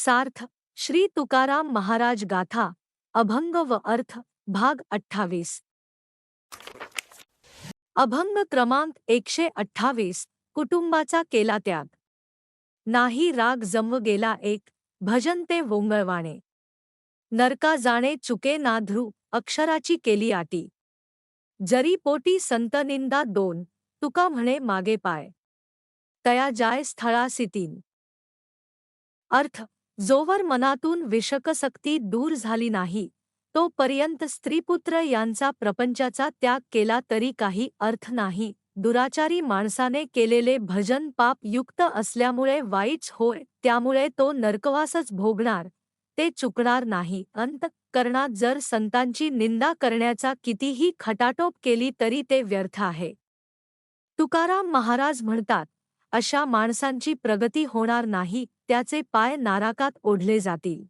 सार्थ श्री तुकाराम महाराज गाथा अभंग व अर्थ भाग अठ्ठावीस. अभंग क्रमांक एकशे अठ्ठावीस कुटुंबाचा केला त्याग. नाही राग जमव गेला एक भजन ते वोंगळवाणे. नरका जाणे चुके नाध्रू अक्षराची केली आटी. जरी पोटी संतनिंदा दोन तुका म्हणे मागे पाय. तया जाय स्थळासी तीन अर्थ जोवर मनातून विषकसक्ती दूर झाली नाही तोपर्यंत स्त्रीपुत्र यांचा प्रपंचाचा त्याग केला तरी काही अर्थ नाही. दुराचारी माणसाने केलेले भजन पाप युक्त असल्यामुळे वाईच होय त्यामुळे तो नरकवासच भोगणार ते चुकणार नाही. अंत करणात जर संतांची निंदा करण्याचा कितीही खटाटोप केली तरी ते व्यर्थ आहे. तुकाराम महाराज म्हणतात अशा माणसांची प्रगती होणार नाही त्याचे पाय नाराकात ओढले जातील.